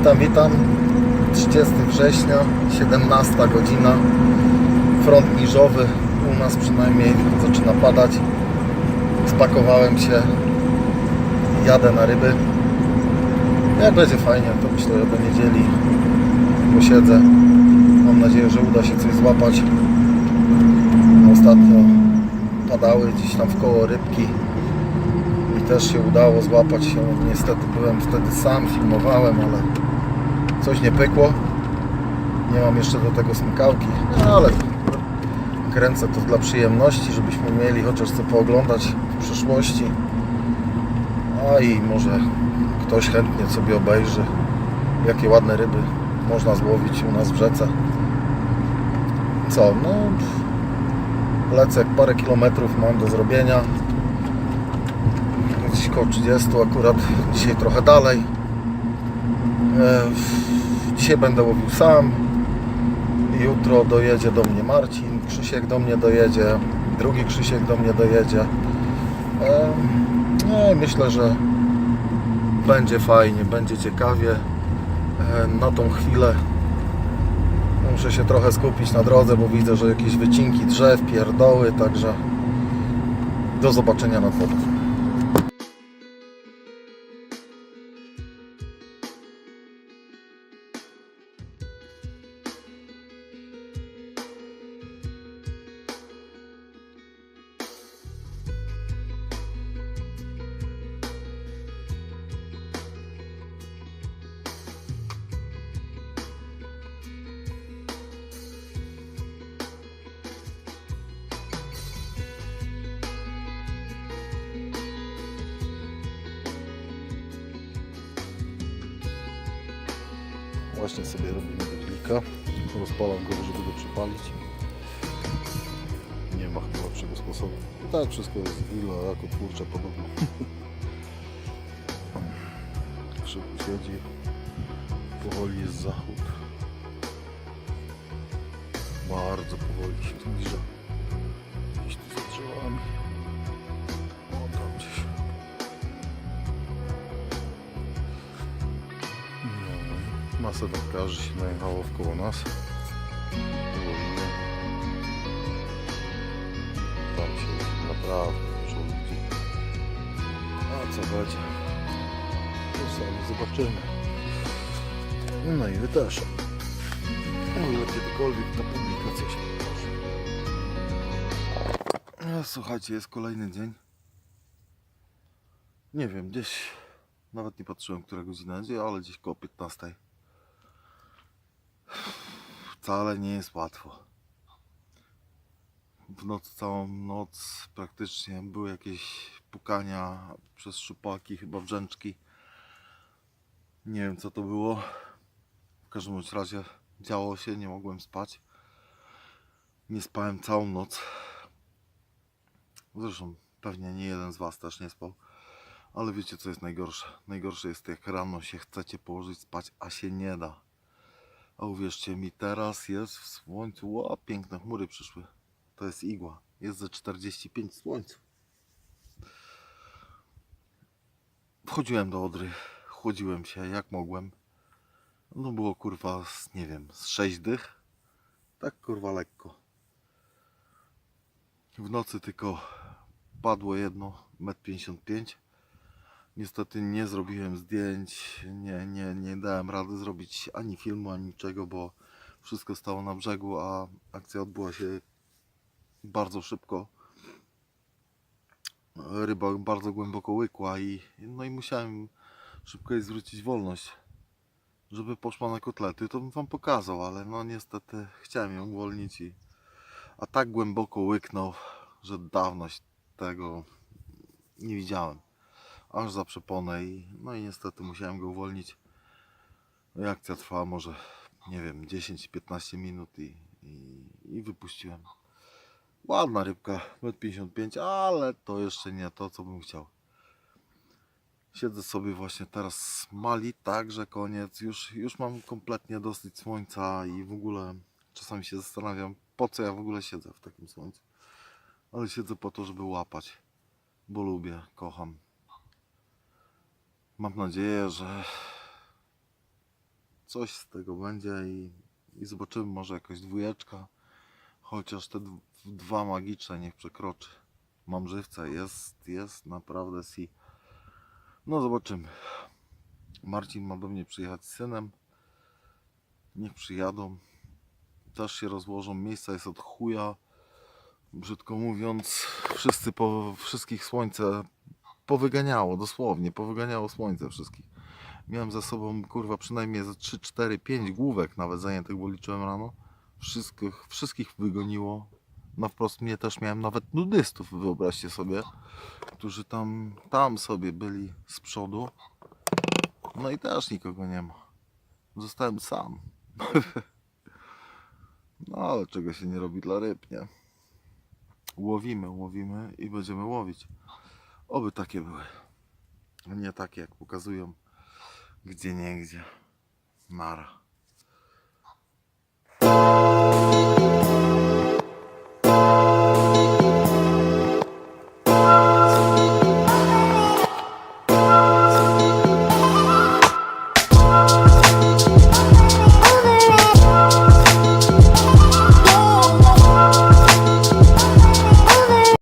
Witam, witam. 30 września, 17 godzina. Front niżowy, u nas przynajmniej zaczyna padać. Spakowałem się, jadę na ryby. Jak będzie fajnie, to myślę, że do niedzieli posiedzę. Mam nadzieję, że uda się coś złapać. Ostatnio padały gdzieś tam w koło rybki też się udało złapać się. Niestety byłem wtedy sam, filmowałem, ale coś nie pykło. Nie mam jeszcze do tego smykałki, no ale kręcę to dla przyjemności, żebyśmy mieli chociaż co pooglądać w przyszłości. A i może ktoś chętnie sobie obejrzy, jakie ładne ryby można złowić u nas w rzece. Co, no lecę parę kilometrów mam do zrobienia gdzieś koło 30 akurat dzisiaj trochę dalej e, dzisiaj będę łowił sam. Jutro dojedzie do mnie Marcin Krzysiek do mnie dojedzie drugi Krzysiek do mnie dojedzie. E, no myślę, że będzie fajnie, będzie ciekawie. Na tą chwilę Muszę się trochę skupić na drodze, bo widzę, że jakieś wycinki drzew, pierdoły, także do zobaczenia nad wodą. Właśnie sobie robimy grillika. Rozpalam go, żeby go przypalić. Nie ma chyba lepszego sposobu. I tak wszystko jest z grilla, jako twórcze podobno. Szybko siedzi. Powoli jest zachód. Bardzo powoli się zbliża. 12 wędkarzy się najechało wkoło nas. Ułożymy. Tam się naprawdę dużo ludzi. A co będzie? To sami zobaczymy. No, no i też. Miło kiedykolwiek ta publikacja się pokaże. No, słuchajcie, jest kolejny dzień. Nie wiem, gdzieś nawet nie patrzyłem, która godzina jest, ale gdzieś koło 15. Wcale nie jest łatwo. W nocy, całą noc praktycznie były jakieś pukania przez szupaki, chyba brzęczki. Nie wiem co to było. W każdym razie działo się, nie mogłem spać. Nie spałem całą noc. Zresztą pewnie nie jeden z Was też nie spał. Ale wiecie co jest najgorsze? Najgorsze jest jak rano się chcecie położyć spać, a się nie da. A uwierzcie mi, teraz jest w słońcu. Ło, piękne chmury przyszły. To jest igła. Jest ze 45 w słońcu. Wchodziłem do Odry, chłodziłem się jak mogłem. No było kurwa, z, nie wiem, z 6 dych. Tak kurwa lekko. W nocy tylko padło jedno, 1,55 m. Niestety nie zrobiłem zdjęć, nie, nie, nie dałem rady zrobić ani filmu, ani niczego, bo wszystko stało na brzegu, a akcja odbyła się bardzo szybko. Ryba bardzo głęboko łykła i, no i musiałem szybko jej zwrócić wolność. Żeby poszła na kotlety, to bym wam pokazał, ale no niestety chciałem ją uwolnić i a tak głęboko łyknął, że dawno się tego nie widziałem aż za przeponę i no i niestety musiałem go uwolnić. No i akcja trwała może, nie wiem, 10-15 minut i, i, i wypuściłem. Ładna rybka, 1,55 m, ale to jeszcze nie to, co bym chciał. Siedzę sobie właśnie teraz mali, także koniec. Już, już mam kompletnie dosyć słońca i w ogóle czasami się zastanawiam, po co ja w ogóle siedzę w takim słońcu. Ale siedzę po to, żeby łapać, bo lubię, kocham. Mam nadzieję, że coś z tego będzie i, i zobaczymy może jakaś dwójeczka. Chociaż te dw- dwa magiczne niech przekroczy. Mam żywca, jest, jest naprawdę si. No zobaczymy. Marcin ma do mnie przyjechać z synem. Niech przyjadą. Też się rozłożą. Miejsca jest od chuja. Brzydko mówiąc, wszyscy po wszystkich słońce powyganiało, dosłownie, powyganiało słońce wszystkich. Miałem za sobą, kurwa, przynajmniej ze 3, 4, 5 główek nawet zajętych, bo liczyłem rano. Wszystkich, wszystkich wygoniło. No wprost mnie też miałem nawet nudystów, wyobraźcie sobie, którzy tam, tam sobie byli z przodu. No i też nikogo nie ma. Zostałem sam. No ale czego się nie robi dla ryb, nie? Łowimy, łowimy i będziemy łowić. Oby takie były. Nie takie jak pokazują gdzie nie gdzie. Nara.